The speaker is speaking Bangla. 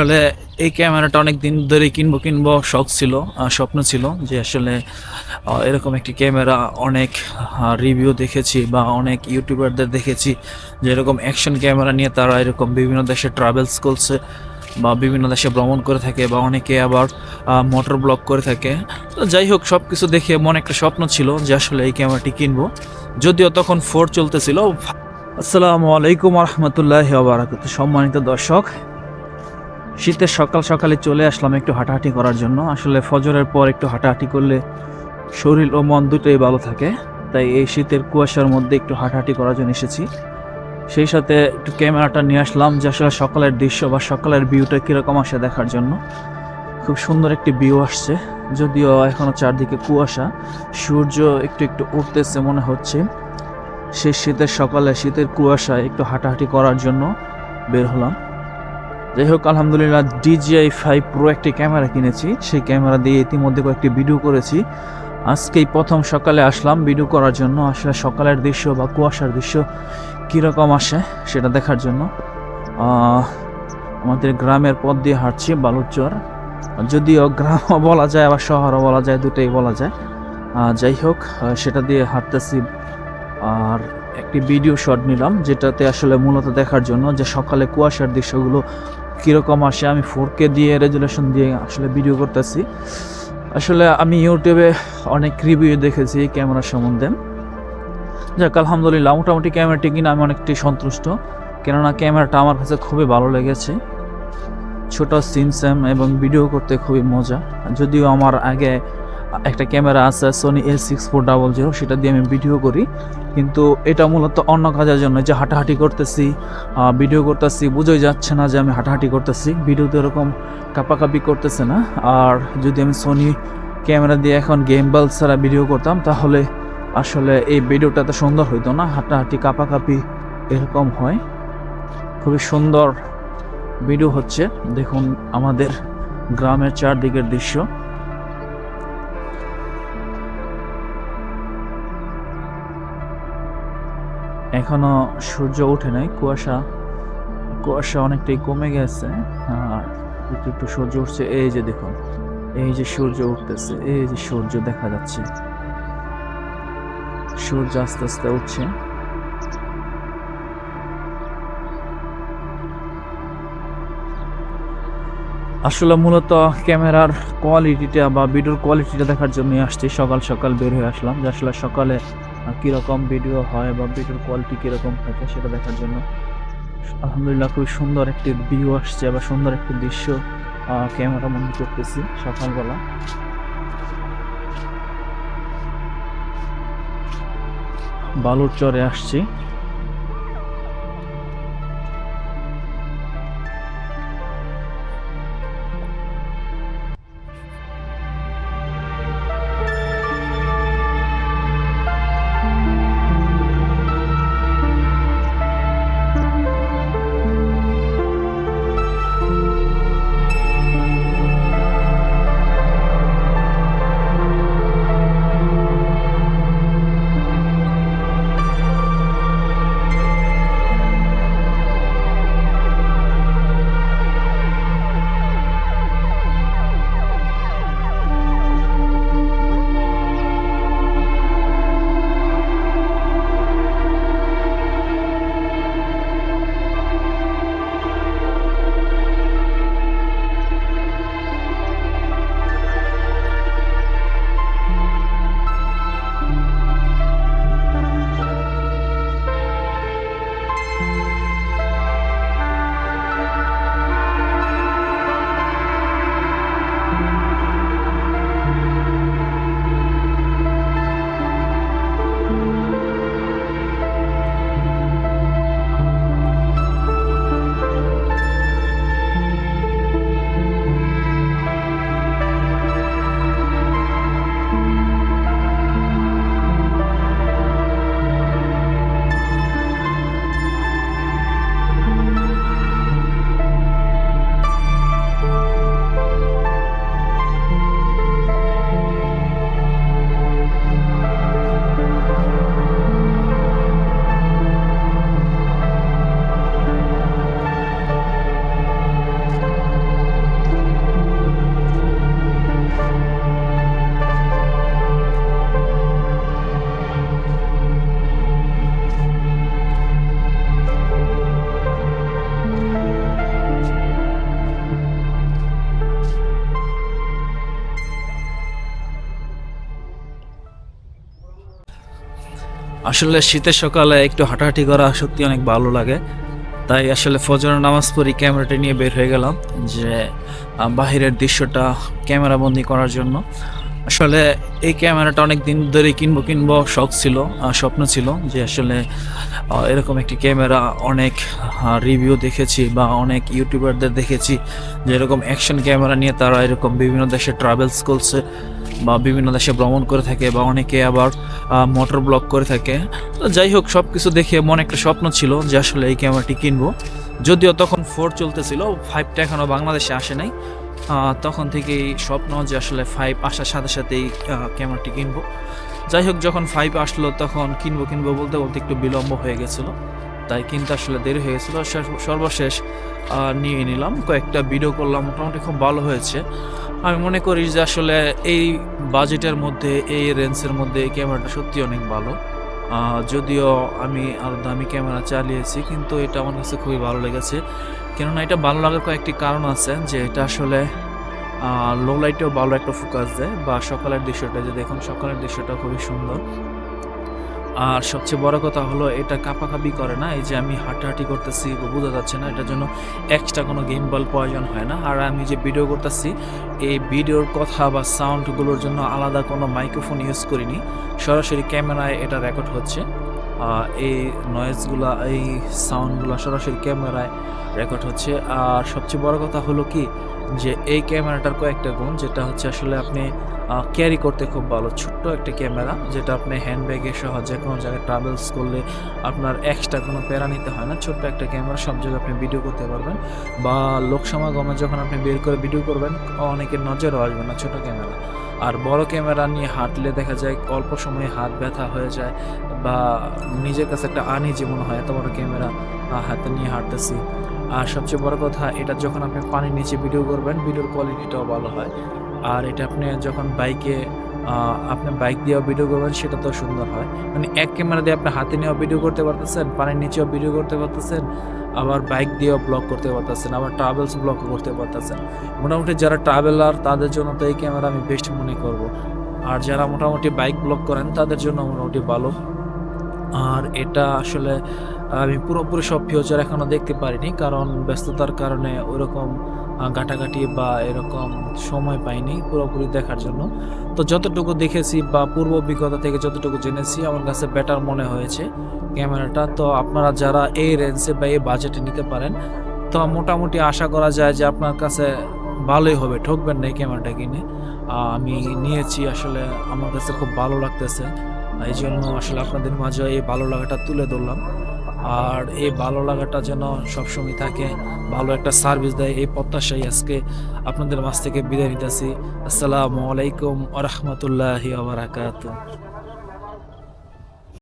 আসলে এই ক্যামেরাটা অনেক দিন ধরে কিনবো কিনবো, শখ ছিল স্বপ্ন ছিল যে আসলে এরকম একটি ক্যামেরা অনেক রিভিউ দেখেছি বা অনেক ইউটিউবারদের দেখেছি যে এরকম অ্যাকশন ক্যামেরা নিয়ে তারা এরকম বিভিন্ন দেশে ট্রাভেলস করছে বা বিভিন্ন দেশে ভ্রমণ করে থাকে বা অনেকে আবার মোটর ব্লগ করে থাকে। তো যাই হোক সব কিছু দেখে মনে একটা স্বপ্ন ছিল যে আসলে এই ক্যামেরাটি কিনবো। যদিও তখন ফোর চলতেছিল। আসসালামু আলাইকুম রহমতুল্লাহ বারাকাত সম্মানিত দর্শক শীতের সকাল সকালে চলে আসলাম একটু হাঁটাহাঁটি করার জন্য। আসলে ফজরের পর একটু হাঁটাহাঁটি করলে শরীর ও মন দুটোই ভালো থাকে। তাই এই শীতের কুয়াশার মধ্যে একটু হাঁটাহাঁটি করার জন্য এসেছি। সেই সাথে একটু ক্যামেরাটা নিয়ে আসলাম যে আসলে সকালের দৃশ্য বা সকালের ভিউটা কীরকম আসে দেখার জন্য। খুব সুন্দর একটি ভিউ আসছে। যদিও এখনও চারদিকে কুয়াশা, সূর্য একটু একটু উঠতেছে মনে হচ্ছে। সেই শীতের সকালে শীতের কুয়াশায় একটু হাঁটাহাঁটি করার জন্য বের হলাম। যাই হোক আলহামদুলিল্লাহ ডিজিআই ফাইভ প্রো একটি ক্যামেরা কিনেছি। সেই ক্যামেরা দিয়ে ইতিমধ্যে কয়েকটি ভিডিও করেছি। আজকেই প্রথম সকালে আসলাম ভিডিও করার জন্য। আসলে সকালের দৃশ্য বা কুয়াশার দৃশ্য কীরকম আসে সেটা দেখার জন্য। আমাদের গ্রামের পথ দিয়ে হাঁটছি বালুচর যদিও গ্রামও বলা যায়, আবার শহরও বলা যায়, দুটোই বলা যায়। যাই হোক সেটা দিয়ে হাঁটতেছি। আর একটি ভিডিও শট নিলাম, যেটাতে আসলে মূলত দেখার জন্য যে সকালে কুয়াশার দৃশ্যগুলো কীরকম আসে, আমি ফোর কে দিয়ে রেজুলেশন দিয়ে আসলে ভিডিও করতেছি। আসলে আমি ইউটিউবে অনেক রিভিউ দেখেছি এই ক্যামেরার সম্বন্ধে। যাক, আলহামদুলিল্লাহ, মোটামুটি ক্যামেরাটি কিনে আমি অনেকটি সন্তুষ্ট। কেননা ক্যামেরাটা আমার কাছে খুবই ভালো লেগেছে। ছোট সিম স্যাম এবং ভিডিও করতে খুবই মজা। যদিও আমার আগে একটা ক্যামেরা আছে Sony L six four double zero সেটা দিয়ে আমি ভিডিও করি। কিন্তু এটা মূলত অন্য কাজের জন্য, যে হাঁটাহাঁটি করতেছি ভিডিও করতেছি, বুঝোই যাচ্ছে না যে আমি হাঁটাহাঁটি করতেছি। ভিডিওতে এরকম কাপাকাপি করতেছে না। আর যদি আমি সোনি ক্যামেরা দিয়ে এখন গেম বাল ছাড়া ভিডিও করতাম, তাহলে আসলে এই ভিডিওটা তো সুন্দর হইতো না। হাঁটাহাঁটি, কাপাকাপি এরকম হয়। খুবই সুন্দর ভিডিও হচ্ছে। দেখুন আমাদের গ্রামের চারদিকের দৃশ্য। এখনও সূর্য ওঠে নাই, কুয়াশা কুয়াশা অনেকটাই কমে গেছে, আর একটু একটু সূর্য উঠছে, এই যে দেখুন, এই যে সূর্য উঠতেছে, এই যে সূর্য দেখা যাচ্ছে। সূর্য আস্তে আস্তে উঠছে। আসলে মূলত ক্যামেরার কোয়ালিটিটা বা ভিডিওর কোয়ালিটিটা দেখার জন্য আসছি, সকাল সকাল বের হয়ে আসলাম। যে আসলে সকালে কীরকম ভিডিও হয় বা ভিডিওর কোয়ালিটি কীরকম থাকে সেটা দেখার জন্য আলহামদুলিল্লাহ খুবই সুন্দর একটি ভিউ আসছে বা সুন্দর একটি দৃশ্য ক্যামেরা মনে করতেছি সকালবেলা। বালুর চরে আসছি। আসলে শীতের সকালে একটু হাঁটাহাঁটি করা সত্যি অনেক ভালো লাগে। তাই আসলে ফজরের নামাজ পড়ি, ক্যামেরাটা নিয়ে বের হয়ে গেলাম যে বাহিরের দৃশ্যটা ক্যামেরা বন্দি করার জন্য। আসলে এই ক্যামেরাটা অনেক দিন ধরে কিনবো কিনবো, শখ ছিল স্বপ্ন ছিল যে আসলে এরকম একটি ক্যামেরা অনেক রিভিউ দেখেছি বা অনেক ইউটিউবারদের দেখেছি যে এরকম অ্যাকশন ক্যামেরা নিয়ে তারা এরকম বিভিন্ন দেশে ট্রাভেলস করছে। বা বিভিন্ন দেশে ভ্রমণ করে থাকে বা অনেকে আবার মোটর ব্লগ করে থাকে। তো যাই হোক সব কিছু দেখে মনে একটা স্বপ্ন ছিল যে আসলে এই ক্যামেরাটি কিনবো। যদিও তখন ফোর চলতেছিল ফাইভটা এখনও বাংলাদেশে আসে নাই। তখন থেকেই স্বপ্ন যে আসলে ফাইভ আসার সাথে সাথেই ক্যামেরাটি কিনবো। যাই হোক, যখন ফাইভ আসলো তখন কিনবো কিনবো বলতে বলতে একটু বিলম্ব হয়ে গেছিল। তাই কিনতে আসলে দেরি হয়ে গেছিল। সর্বশেষ নিয়ে নিলাম। কয়েকটা ভিডিও করলাম। মোটামুটি খুব ভালো হয়েছে। আমি মনে করি যে আসলে এই বাজেটের মধ্যে, এই রেঞ্জের মধ্যে এই ক্যামেরাটা সত্যি অনেক ভালো। যদিও আমি আরও দামি ক্যামেরা চালিয়েছি, কিন্তু এটা আমার কাছে খুবই ভালো লেগেছে। কেননা এটা ভালো লাগার কয়েকটি কারণ আছে, যে এটা আসলে লো লাইটেও ভালো একটা ফোকাস দেয়, বা সকালের দৃশ্যটা, যে দেখুন সকালের দৃশ্যটা খুবই সুন্দর। আর সবচেয়ে বড় কথা হলো, এটা কাঁপাকাঁপি করে না, এই যে আমি হাঁটাহাঁটি করতেছি বোঝা যাচ্ছে না, এটার জন্য এক্সট্রা কোনো গেম বল প্রয়োজন হয় না। আর আমি যে ভিডিও করতেছি, এই ভিডিওর কথা বা সাউন্ডগুলোর জন্য আলাদা কোনো মাইক্রোফোন ইউজ করিনি। সরাসরি ক্যামেরায় এটা রেকর্ড হচ্ছে। এই নয়েজগুলা এই সাউন্ডগুলো সরাসরি ক্যামেরায় রেকর্ড হচ্ছে। আর সবচেয়ে বড় কথা হলো কি, যে এই ক্যামেরাটার কয়েকটা গুণ, যেটা হচ্ছে আসলে আপনি ক্যারি করতে খুব ভালো। ছোট্ট একটা ক্যামেরা, যেটা আপনি হ্যান্ডব্যাগে সহ যে কোনো জায়গায় ট্রাভেলস করলে আপনার এক্সট্রা কোনো প্যারা নিতে হয় না। ছোট্ট একটা ক্যামেরা, সব জায়গায় আপনি ভিডিও করতে পারবেন। বা লোক সমাগমে যখন আপনি বের করে ভিডিও করবেন, অনেকের নজরও আসবে না ছোট ক্যামেরা। আর বড় ক্যামেরা নিয়ে হাঁটলে দেখা যায় অল্প সময়ে হাত ব্যথা হয়ে যায়, বা নিজের কাছে একটা আনইজি মনে হয়, এত বড় ক্যামেরা হাতে নিয়ে হাঁটতেছি। আর সবচেয়ে বড় কথা, এটা যখন আপনি পানির নিচে ভিডিও করবেন ভিডিওর কোয়ালিটিটাও ভালো হয়। আর এটা আপনি যখন বাইকে আপনি বাইক দিয়েও ভিডিও করবেন সেটা তো সুন্দর হয়। মানে এক ক্যামেরা দিয়ে আপনি হাতে নিয়েও ভিডিও করতে পারতেছেন পানির নিচেও ভিডিও করতে পারতেছেন আবার বাইক দিয়েও ব্লগ করতে পারতেছেন আবার ট্রাভেলস ব্লগ করতে পারতেছেন। মোটামুটি যারা ট্রাভেলার তাদের জন্য তো এই ক্যামেরা আমি বেস্ট মনে করব। আর যারা মোটামুটি বাইক ব্লগ করেন তাদের জন্য মোটামুটি ভালো। আর এটা আসলে আমি পুরোপুরি সব ফিউচার এখনও দেখতে পারিনি কারণ ব্যস্ততার কারণে ওইরকম আহ, ঘাটাঘাটি বা এরকম সময় পাইনি পুরোপুরি দেখার জন্য। তো যতটুকু দেখেছি বা পূর্ব অভিজ্ঞতা থেকে যতটুকু জেনেছি, আমার কাছে বেটার মনে হয়েছে ক্যামেরাটা। তো আপনারা যারা এই রেঞ্জে বা এই বাজেটে নিতে পারেন, তো মোটামুটি আশা করা যায় যে আপনার কাছে ভালোই হবে। ঠকবেন না এই ক্যামেরাটা কিনে। আমি নিয়েছি আসলে, আমার কাছে খুব ভালো লাগতেছে। এই জন্য আসলে আপনাদের মাঝে এই ভালো লাগাটা তুলে ধরলাম। আর এই ভালো লাগাটা যেন সবসময় থাকে, ভালো একটা সার্ভিস দেয় এই প্রত্যাশাই আজকে আপনাদের মাছ থেকে বিদায় নিতেছি। আসসালামু আলাইকুম আ রহমতুল্লাহি